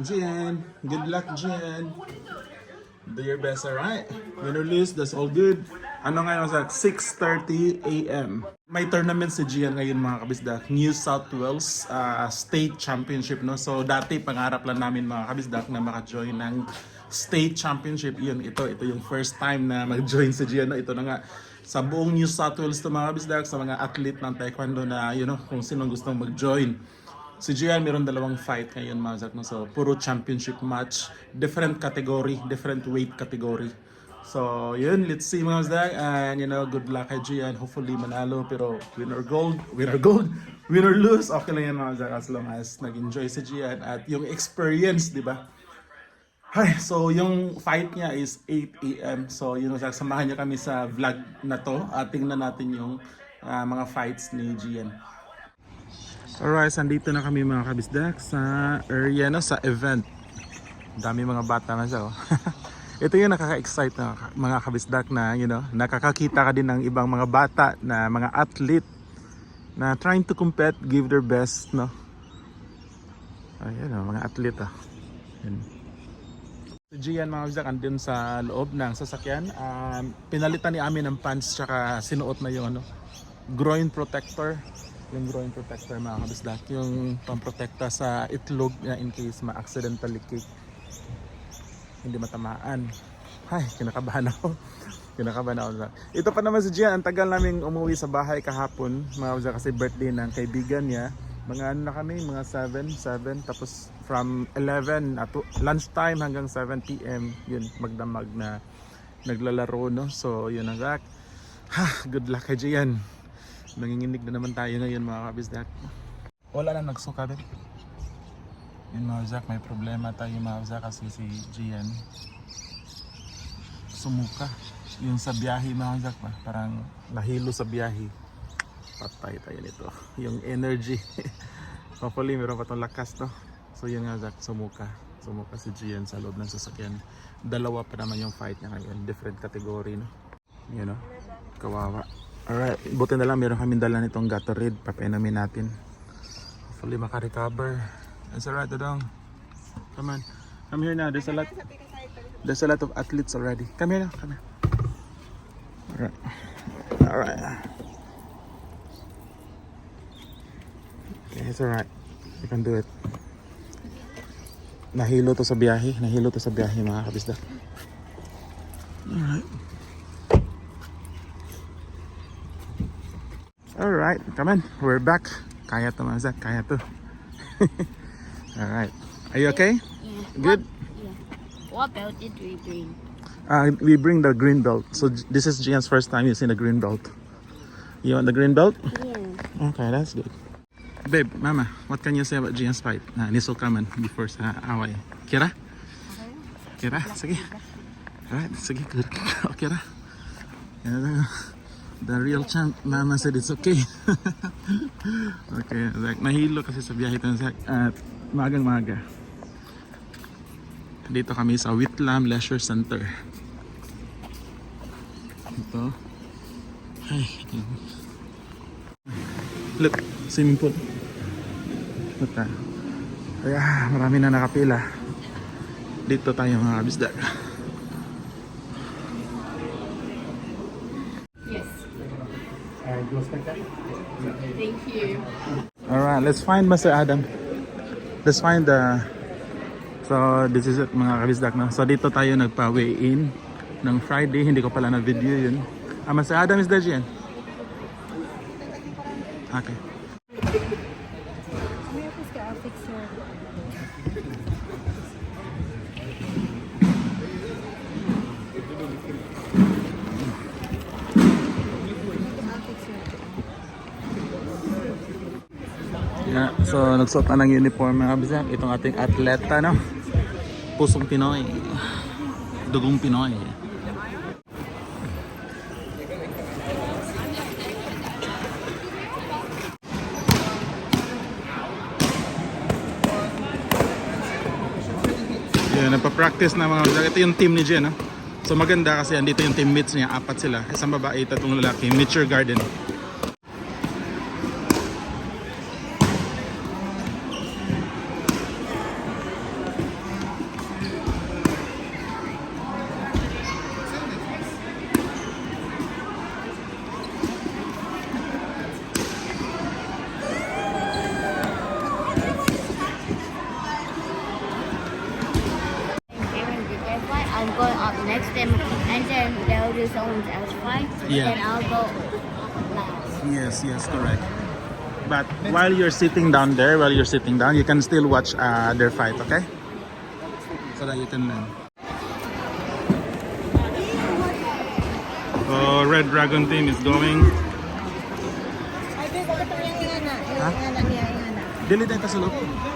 Jen, good luck, Jen. Do your best, alright? Win or lose, that's all good. Ano ngayon sa 6.30 a.m. May tournament si Gian ngayon mga kabisdak. New South Wales ah, State Championship. no So dati pangarap lang namin mga kabisdak na maka-join ng State Championship. Yun, ito, ito yung first time na mag-join si Gian. No? Ito na nga sa buong New South Wales to mga kabisdak sa mga athlete ng Taekwondo na you know, kung sino gustong mag-join. Si Gian meron dalawang fight ngayon mga Zak, no? So, puro championship match. Different category, different weight category. So, yun, let's see mga Zak. And, you know, good luck kay Gian. Hopefully, manalo. Pero, win or gold, win or gold, win or lose, okay lang yan mga. As long as nag-enjoy si Gian. At yung experience, di ba? Hi, so yung fight niya is 8 a.m. So yun, Zak, samahan niyo kami sa vlog na to. At tingnan natin yung ah, mga fights ni Gian. Alright, andito na kami mga kabisdak sa area no, sa event. Dami mga bata na siya. Oh. Ito yung nakaka-excite na mga kabisdak na, you know, nakakakita ka din ng ibang mga bata na mga athlete na trying to compete, give their best, no? Ayan, oh, mga athlete ah. Yan. Si Gian mga kabisdak andun sa loob ng sasakyan. Um, pinalitan ni Amin ng pants tsaka sinuot na yung ano, groin protector yung groin protector mga kabisdak yung pamprotekta sa itlog na in case ma-accidentally kick hindi matamaan. Ay kinakabahan ako. Kinakabahan ako ito pa naman si Gian ang tagal naming umuwi sa bahay kahapon mga kabisdak kasi birthday ng kaibigan niya. Mga ano na kami mga 7 7 tapos from 11 at lunchtime hanggang 7 p.m. yun magdamag na naglalaro no? So yun ang gak ha good luck kay Gian Nanginginig na naman tayo ngayon mga kabisdak. Wala na nagsuka din. Yun mga kabisdak, may problema tayo mga kabisdak kasi si Gian sumuka. Yung sa biyahe mga ba? Parang nahilo sa biyahe. Patay tayo nito. Yung energy. Hopefully meron pa tong lakas to. So yun nga kabisdak, sumuka. Sumuka si Gian sa loob ng sasakyan. Dalawa pa naman yung fight niya ngayon. Different category no. You know, kawawa. Alright, buti na lang meron kami dala nitong Gatorade. Papainumin natin. Hopefully makarecover. It's alright, Dodong. Come on. Come here now. There's a lot. There's a lot of athletes already. Come here now. Come here. Alright. Alright. Okay, it's alright. You can do it. Nahilo to sa biyahe. Nahilo to sa biyahe mga kabisda. Alright. Alright, come on. We're back. Kaya to mga Zach. Kaya to. Alright. Are you okay? Yeah. Good? Yeah. What belt did we bring? Uh, we bring the green belt. So this is Gian's first time using the green belt. You want the green belt? Yeah. Okay, that's good. Babe, mama, what can you say about Gian's fight? Uh, Niso Kaman before sa away. Kira? Kira? Sige. Alright, sige. Good. Okay ra. Yeah, The real champ, mama said it's okay. okay, like, nahilo kasi sa biyahe ito Zach. At magang maga. Dito kami sa Whitlam Leisure Center. Ito. Ay, Look, swimming pool. Look ah. Marami na nakapila. Dito tayo mga kabisdak. Yes. Thank you. Alright, let's find Mr. Adam. Let's find the... So, this is it mga kabisdak na. So, dito tayo nagpa-weigh in ng Friday. Hindi ko pala na-video yun. Ah, Mr. Adam is there, Jen? Okay. Yeah, so nagsuot na ng uniform mga kabisdak. Itong ating atleta, no? Pusong Pinoy. Dugong Pinoy. Yeah, nagpa-practice na mga kabisdak. Ito yung team ni Jen, no? So maganda kasi andito yung teammates niya, apat sila. Isang babae, tatlong lalaki. Mature Garden. up next time, and then they'll do someone else fight. Yeah. And I'll go last. Yes, yes, correct. But while you're sitting down there, while you're sitting down, you can still watch uh, their fight, okay? So that you can learn. So, Red Dragon team is going. Ay, yung ingana? Yung ingana niya, ingana. Dili tayo sa loob.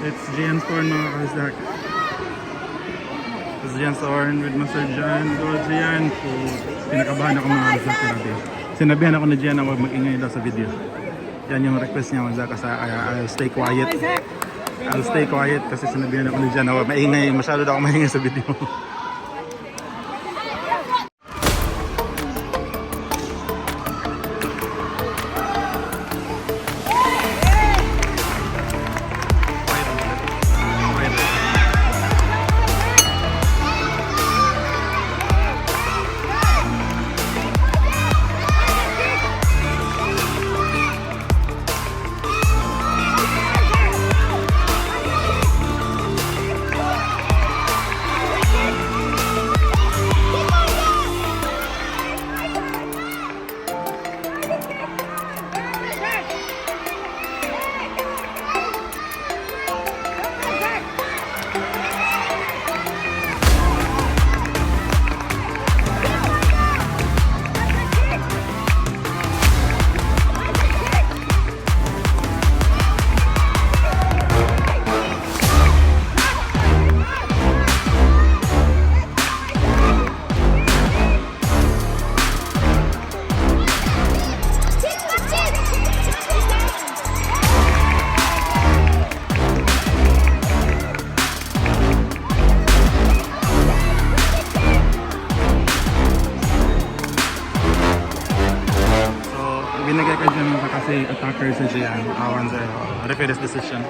It's Gian Storn mga kasdak. It's Gian Storn with Master Jan. Go Gian. So, pinakabahan ako mga kasdak grabe. Sinabihan ako ni Gian na huwag mag-ingay daw sa video. Yan yung request niya mga kasi I'll stay quiet. I'll stay quiet kasi sinabihan ako ni Jan na huwag maingay. Masyado daw ako maingay sa video. dyan mga kasi attacker sa uh, referee's decision.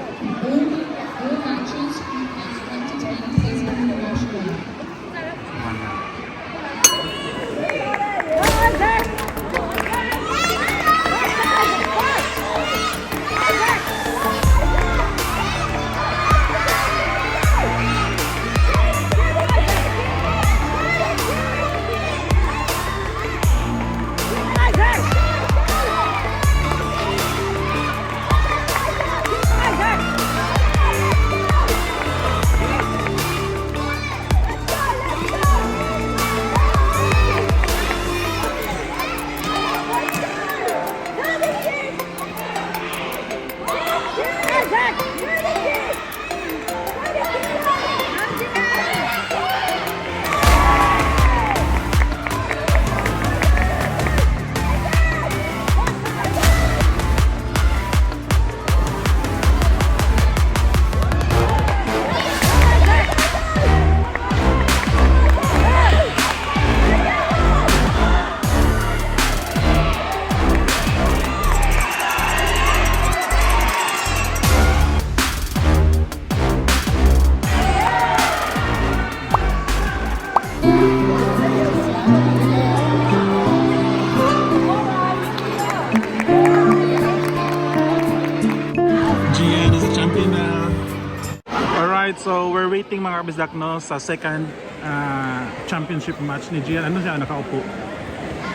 Gian is champion now. Alright, so we're waiting mga kabisdak no sa second uh, championship match ni Gian. Ano siya nakaupo?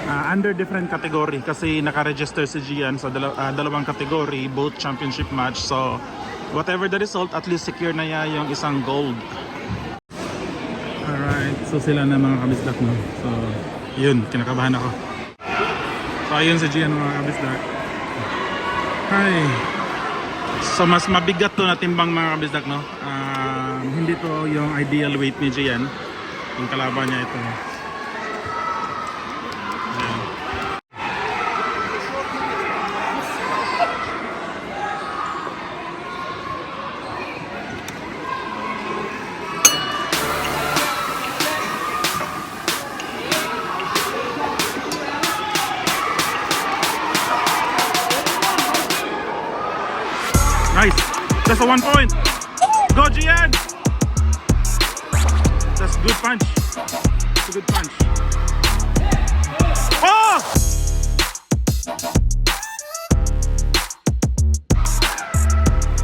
Uh, under different category kasi naka-register si Gian sa dala- uh, dalawang category, both championship match. So whatever the result, at least secure na niya yung isang gold. Alright, so sila na mga kabisdak no. So yun, kinakabahan ako. So ayun si Gian mga kabisdak. Hi. So mas mabigat to na timbang mga kabisdak no. Ah, hindi to yung ideal weight ni Gian. Yung kalaban niya ito. A one point. Go Gian. That's a good punch. That's a good punch. Oh!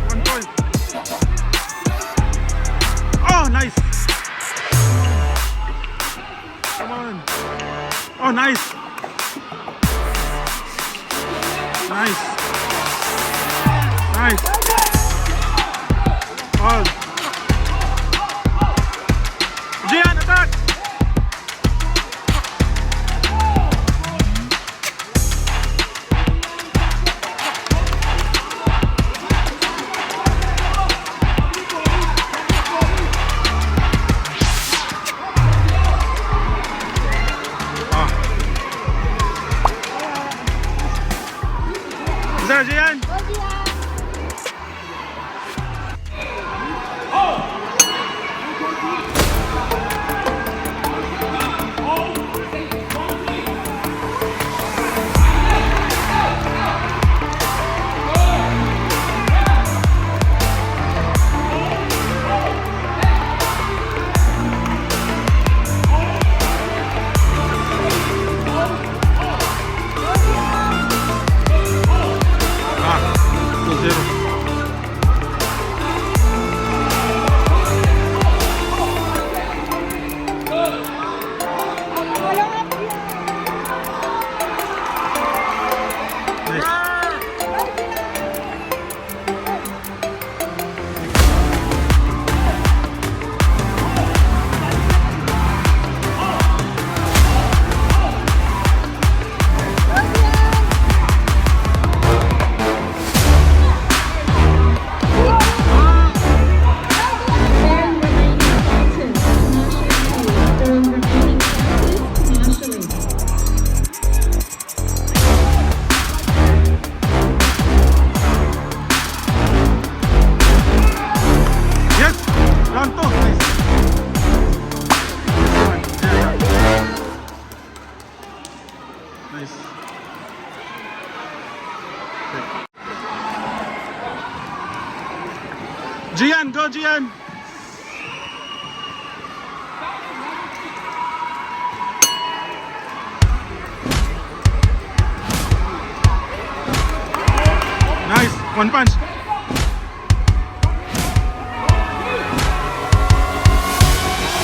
One oh, oh,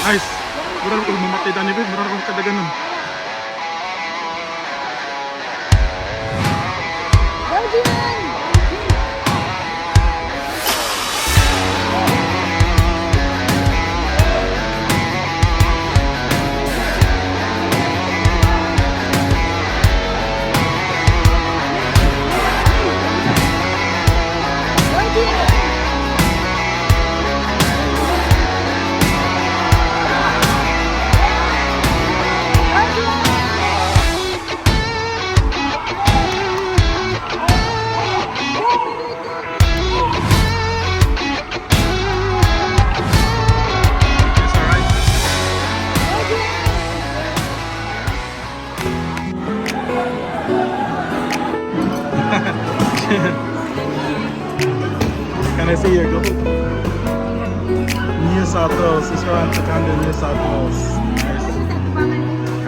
Nice! Mura ko mamatay dani ba? Mura ko kada ganun. It's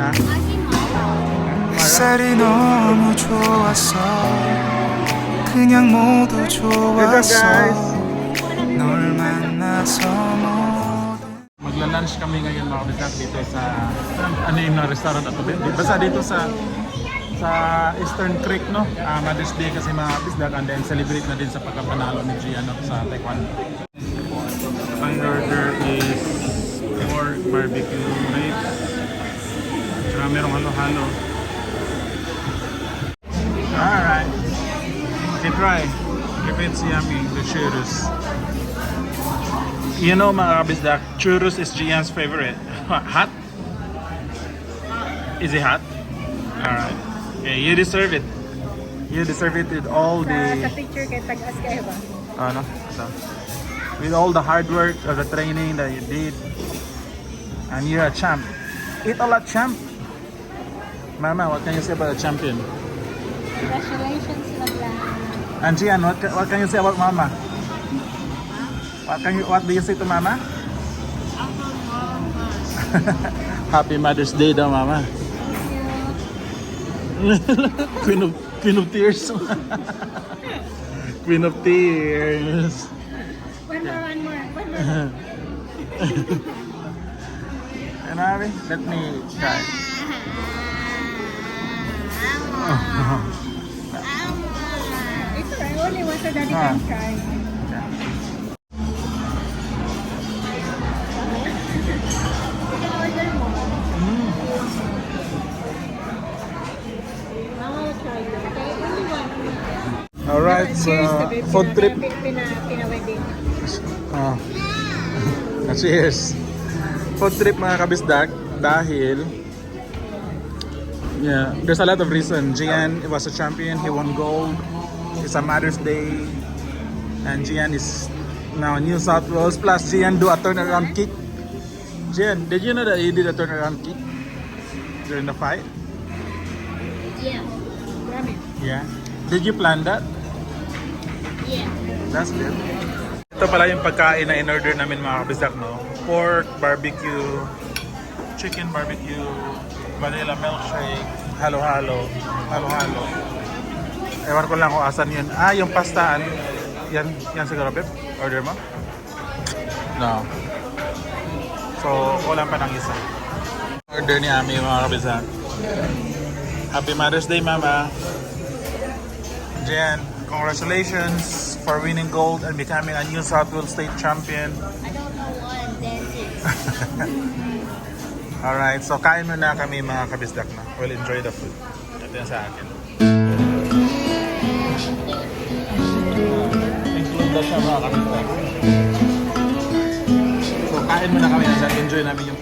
Huh? Mara? 햇살이 너무 좋았어 그냥 모두 Welcome 좋았어 guys. 널 만나서 모든 Magla-lunch kami ngayon mga kabisat dito sa ano yung mga restaurant at tabi. Basta dito sa sa Eastern Creek no. Uh, Mother's Day kasi mga kabisat and then celebrate na din sa pagkapanalo ni Gian no, sa Taekwondo. Ang order is pork barbecue ribs. Tsaka Merong halo-halo. Alright. Okay, try. If it's yummy, the churros. You know mga kabisdak, churros is Gian's favorite. hot? Is it hot? Alright. Okay, you deserve it. You deserve it with all Sa, sa the... picture kay tagas kayo ba? Ah, ano? So, with all the hard work of the training that you did. And you're a champ. Eat a lot, champ. Mama, what can you say about a champion? Congratulations, Magla. And Gian, what, what can you say about Mama? What can you what do you say to Mama? Happy Mother's Day daw, Mama. Queen of Queen of Tears. Queen of Tears. One more, one more, one more. And Abby, let me try. It's alright. Only one so daddy can try. Alright, so food trip. Pina, pina, pina-wedding. Ah. Cheers. Food trip mga kabisdak dahil yeah, there's a lot of reason. Gian was a champion, he won gold. It's a Mother's Day. And Gian is now New South Wales. Plus Gian do a turnaround kick. Gian, did you know that he did a turnaround kick during the fight? Yeah. Yeah. Did you plan that? Yeah. That's good. Ito pala yung pagkain na in-order namin mga kabisdak, no? Pork, barbecue, chicken barbecue, vanilla milkshake, halo-halo, halo-halo. Ewan ko lang kung asan yun. Ah, yung pastaan. Yan, yan siguro, Pep? Order mo? No. So, wala pa ng isa. Order ni Ami mga kabisdak. Happy Mother's Day, Mama. Jen, congratulations for winning gold and becoming a New South Wales State champion. I don't know what that is. Alright, so kain muna kami mga kabisdak na. We'll enjoy the food. Ito yan sa akin. Include na siya mga kabisdak. So kain muna kami enjoy namin yung